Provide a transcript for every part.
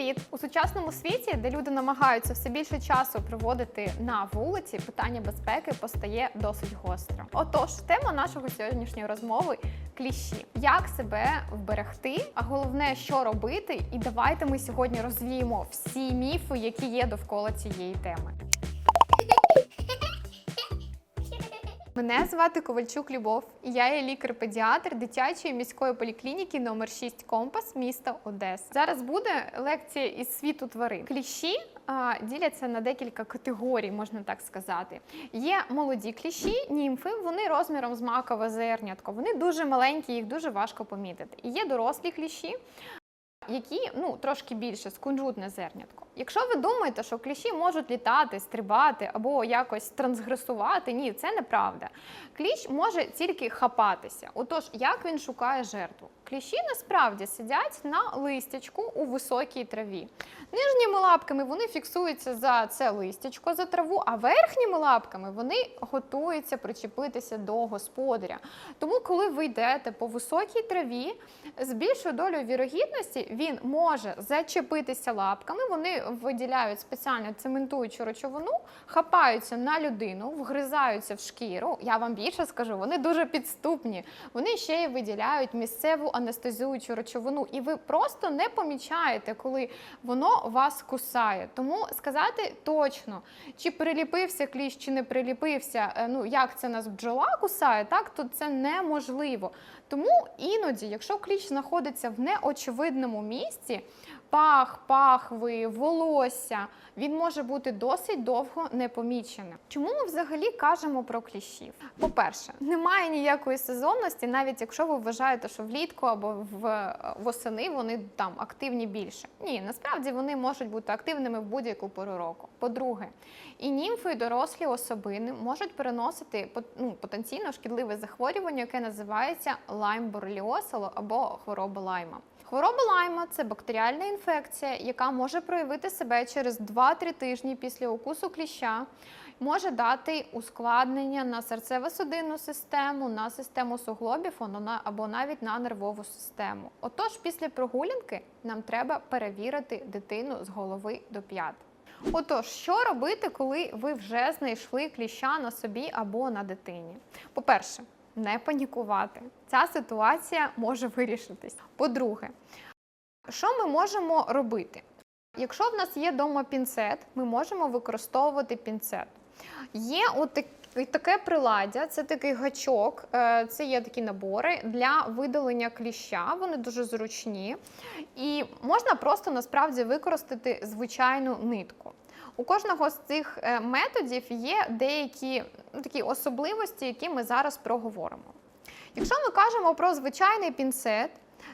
Привіт! У сучасному світі, де люди намагаються все більше часу проводити на вулиці, питання безпеки постає досить гостро. Отож, тема нашого сьогоднішньої розмови кліщі. Як себе вберегти, а головне, що робити, і давайте ми сьогодні розвіємо всі міфи, які є довкола цієї теми. Мене звати Ковальчук Любов, і я є лікар-педіатр дитячої міської поліклініки номер 6 Компас міста Одеса. Зараз буде лекція із світу тварин. Кліщі а, діляться на декілька категорій, можна так сказати. Є молоді кліщі, німфи, вони розміром з макове зернятко. Вони дуже маленькі, їх дуже важко помітити. І є дорослі кліщі, які ну трошки більше скунжутне зернятко. Якщо ви думаєте, що кліщі можуть літати, стрибати або якось трансгресувати, ні, це неправда. Кліщ може тільки хапатися. Отож, як він шукає жертву? Кліщі насправді сидять на листячку у високій траві. Нижніми лапками вони фіксуються за це листячко, за траву, а верхніми лапками вони готуються причепитися до господаря. Тому, коли ви йдете по високій траві, з більшою долею вірогідності він може зачепитися лапками, вони виділяють спеціально цементуючу речовину, хапаються на людину, вгризаються в шкіру. Я вам більше скажу, вони дуже підступні. Вони ще й виділяють місцеву анестезуючу речовину, і ви просто не помічаєте, коли воно вас кусає. Тому сказати точно, чи приліпився кліщ, чи не приліпився, е, ну як це нас бджола кусає, так то це неможливо. Тому іноді, якщо кліщ знаходиться в неочевидному місці, пах, пахви, волосся, він може бути досить довго непоміченим. Чому ми взагалі кажемо про кліщів? По-перше, немає ніякої сезонності, навіть якщо ви вважаєте, що влітку або в восени вони там активні більше. Ні, насправді вони можуть бути активними в будь-яку пору року. По-друге, і німфи, і дорослі особини можуть переносити ну, потенційно шкідливе захворювання, яке називається лайм-бореліоз або хвороба лайма. Хвороба лайма це бактеріальна інфекція, яка може проявити себе через 2-3 тижні після укусу кліща, може дати ускладнення на серцево-судинну систему, на систему суглобів або навіть на нервову систему. Отож, після прогулянки нам треба перевірити дитину з голови до п'ят. Отож, що робити, коли ви вже знайшли кліща на собі або на дитині? По-перше, не панікувати. Ця ситуація може вирішитись. По-друге, що ми можемо робити? Якщо в нас є вдома пінцет, ми можемо використовувати пінцет. Є таке приладдя, це такий гачок, е, це є такі набори для видалення кліща, вони дуже зручні. І можна просто насправді використати звичайну нитку. У кожного з цих е, методів є деякі ну, такі особливості, які ми зараз проговоримо. Якщо ми кажемо про звичайний пінцет,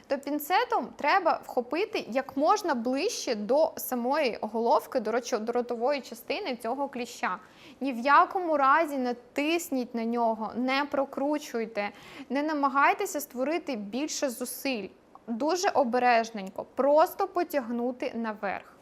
то пінцетом треба вхопити як можна ближче до самої головки, до ротової частини цього кліща. Ні в якому разі не тисніть на нього, не прокручуйте, не намагайтеся створити більше зусиль. Дуже обережненько, просто потягнути наверх.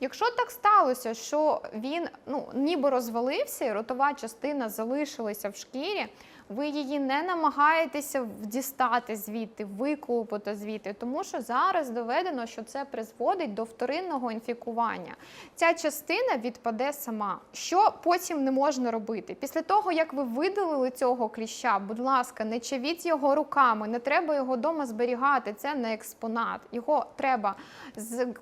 Якщо так сталося, що він ну, ніби розвалився, і ротова частина залишилася в шкірі, ви її не намагаєтеся дістати звідти, виколупати звідти, тому що зараз доведено, що це призводить до вторинного інфікування. Ця частина відпаде сама. Що потім не можна робити? Після того, як ви видалили цього кліща, будь ласка, не чавіть його руками, не треба його вдома зберігати. Це не експонат. Його треба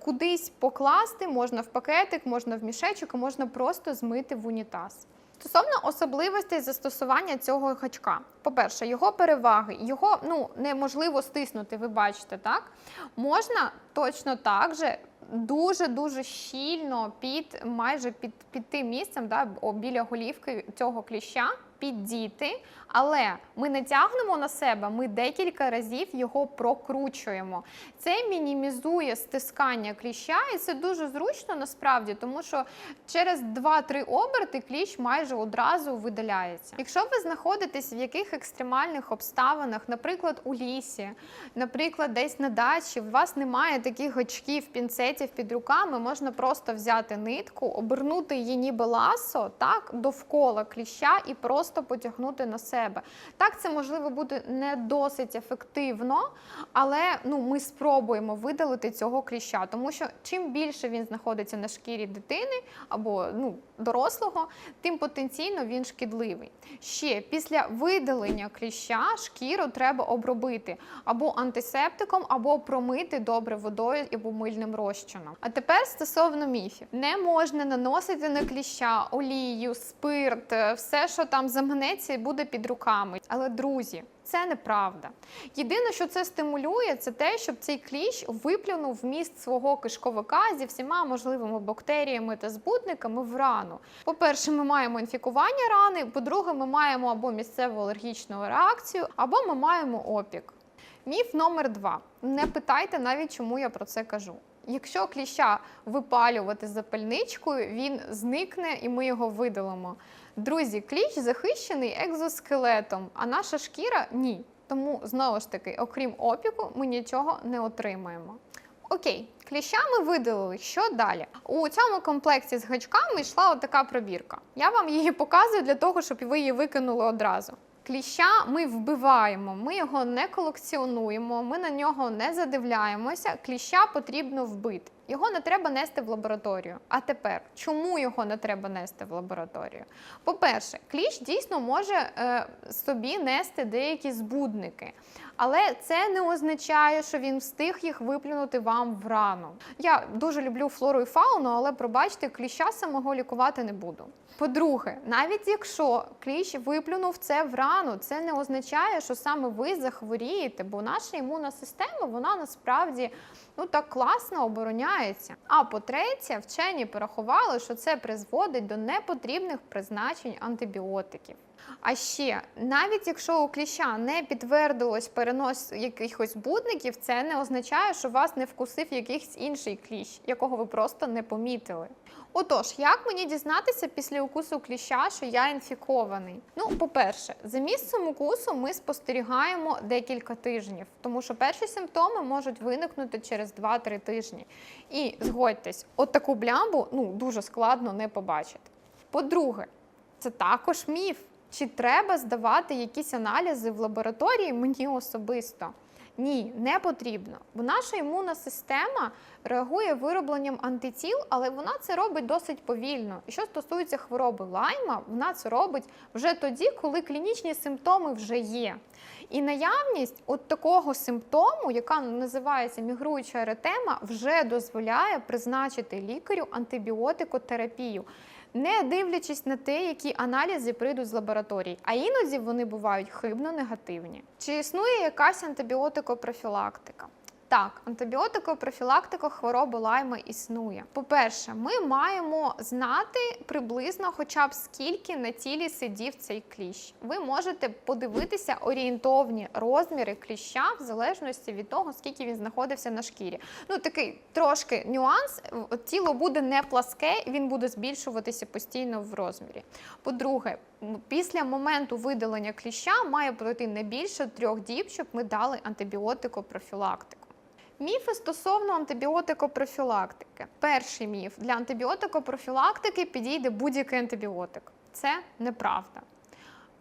кудись покласти, можна в пакетик, можна в мішечок, можна просто змити в унітаз. Стосовно особливостей застосування цього гачка, по-перше, його переваги, його ну, неможливо стиснути, ви бачите, так? Можна точно так же дуже-дуже щільно під майже під, під тим місцем, да, біля голівки цього кліща піддіти, але ми не тягнемо на себе, ми декілька разів його прокручуємо. Це мінімізує стискання кліща, і це дуже зручно насправді, тому що через 2-3 оберти кліщ майже одразу видаляється. Якщо ви знаходитесь в яких екстремальних обставинах, наприклад, у лісі, наприклад, десь на дачі, у вас немає таких гачків, пінцетів під руками, можна просто взяти нитку, обернути її ніби ласо так, довкола кліща і просто просто потягнути на себе. Так, це можливо буде не досить ефективно, але ну, ми спробуємо видалити цього кліща, тому що чим більше він знаходиться на шкірі дитини або ну, дорослого, тим потенційно він шкідливий. Ще після видалення кліща шкіру треба обробити або антисептиком, або промити добре водою або мильним розчином. А тепер стосовно міфів: не можна наносити на кліща олію, спирт, е, все, що там замгнеться і буде під руками. Але друзі. Це неправда. Єдине, що це стимулює, це те, щоб цей кліщ виплюнув вміст свого кишковика зі всіма можливими бактеріями та збутниками в рану. По-перше, ми маємо інфікування рани. По-друге, ми маємо або місцеву алергічну реакцію, або ми маємо опік. Міф номер два: не питайте навіть, чому я про це кажу. Якщо кліща випалювати запальничкою, він зникне і ми його видалимо. Друзі, кліщ захищений екзоскелетом, а наша шкіра ні. Тому знову ж таки, окрім опіку, ми нічого не отримаємо. Окей, кліща ми видалили. Що далі? У цьому комплекті з гачками йшла отака пробірка. Я вам її показую для того, щоб ви її викинули одразу. Кліща ми вбиваємо, ми його не колекціонуємо, ми на нього не задивляємося. Кліща потрібно вбити. Його не треба нести в лабораторію. А тепер, чому його не треба нести в лабораторію? По-перше, кліщ дійсно може е, собі нести деякі збудники, але це не означає, що він встиг їх виплюнути вам в рану. Я дуже люблю флору і фауну, але пробачте, кліща самого лікувати не буду. По-друге, навіть якщо кліщ виплюнув це в рану, це не означає, що саме ви захворієте, бо наша імунна система вона насправді ну так класно обороняється. А по-третє, вчені порахували, що це призводить до непотрібних призначень антибіотиків. А ще, навіть якщо у кліща не підтвердилось перенос якихось будників, це не означає, що вас не вкусив якийсь інший кліщ, якого ви просто не помітили. Отож, як мені дізнатися після укусу кліща, що я інфікований? Ну, по-перше, за місцем укусу ми спостерігаємо декілька тижнів, тому що перші симптоми можуть виникнути через 2-3 тижні. І згодьтесь, от таку блямбу ну, дуже складно не побачити. По-друге, це також міф. Чи треба здавати якісь аналізи в лабораторії мені особисто? Ні, не потрібно. Бо наша імунна система реагує виробленням антитіл, але вона це робить досить повільно. І що стосується хвороби лайма, вона це робить вже тоді, коли клінічні симптоми вже є. І наявність от такого симптому, яка називається мігруюча еретема, вже дозволяє призначити лікарю антибіотикотерапію. Не дивлячись на те, які аналізи прийдуть з лабораторій, а іноді вони бувають хибно негативні. Чи існує якась антибіотикопрофілактика? Так, антибіотикопрофілактика хвороби лайма існує. По-перше, ми маємо знати приблизно, хоча б скільки на тілі сидів цей кліщ. Ви можете подивитися орієнтовні розміри кліща в залежності від того, скільки він знаходився на шкірі. Ну такий трошки нюанс. Тіло буде не пласке, він буде збільшуватися постійно в розмірі. По-друге, після моменту видалення кліща має пройти не більше трьох діб, щоб ми дали антибіотикопрофілактику. Міфи стосовно антибіотикопрофілактики. Перший міф для антибіотикопрофілактики підійде будь-який антибіотик. Це неправда.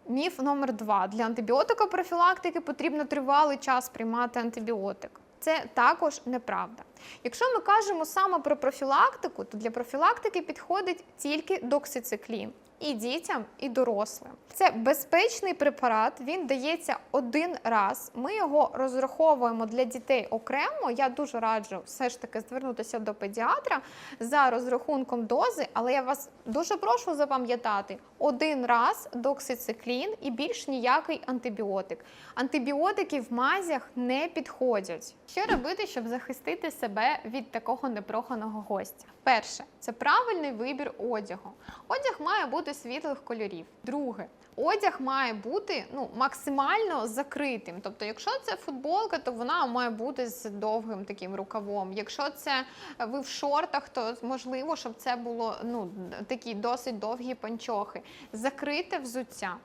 Міф номер два: для антибіотикопрофілактики потрібно тривалий час приймати антибіотик. Це також неправда. Якщо ми кажемо саме про профілактику, то для профілактики підходить тільки доксициклін і дітям, і дорослим. Це безпечний препарат, він дається один раз. Ми його розраховуємо для дітей окремо. Я дуже раджу все ж таки звернутися до педіатра за розрахунком дози, але я вас дуже прошу запам'ятати: один раз доксициклін і більш ніякий антибіотик. Антибіотики в мазях не підходять. Що робити, щоб захистити себе від такого непроханого гостя? Перше, це правильний вибір одягу. Одяг має бути світлих кольорів. Друге, одяг має бути ну, максимально закритим. Тобто, якщо це футболка, то вона має бути з довгим таким рукавом. Якщо це ви в шортах, то можливо, щоб це було ну, такі досить довгі панчохи. Закрите взуття.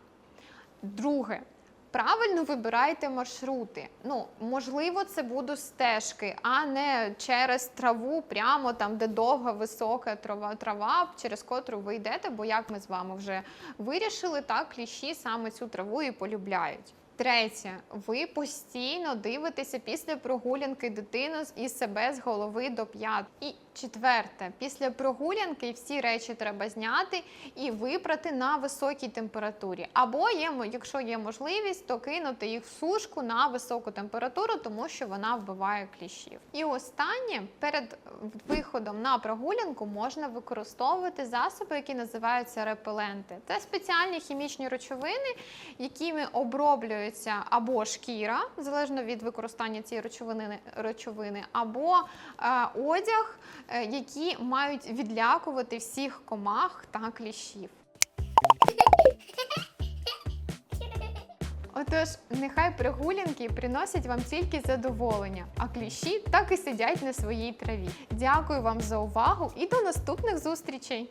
Друге. Правильно вибирайте маршрути. Ну, можливо, це будуть стежки, а не через траву, прямо там, де довга, висока трава, трава, через котру ви йдете, бо як ми з вами вже вирішили, так кліщі саме цю траву і полюбляють. Третє, ви постійно дивитеся після прогулянки дитину і себе з голови до п'ят. І четверте, після прогулянки всі речі треба зняти і випрати на високій температурі. Або є, якщо є можливість, то кинути їх в сушку на високу температуру, тому що вона вбиває кліщів. І останнє, перед виходом на прогулянку можна використовувати засоби, які називаються репеленти. Це спеціальні хімічні речовини, якими оброблюється або шкіра, залежно від використання цієї речовини, речовини або е, одяг, які мають відлякувати всіх комах та кліщів. Отож, нехай прогулянки приносять вам тільки задоволення, а кліщі так і сидять на своїй траві. Дякую вам за увагу і до наступних зустрічей!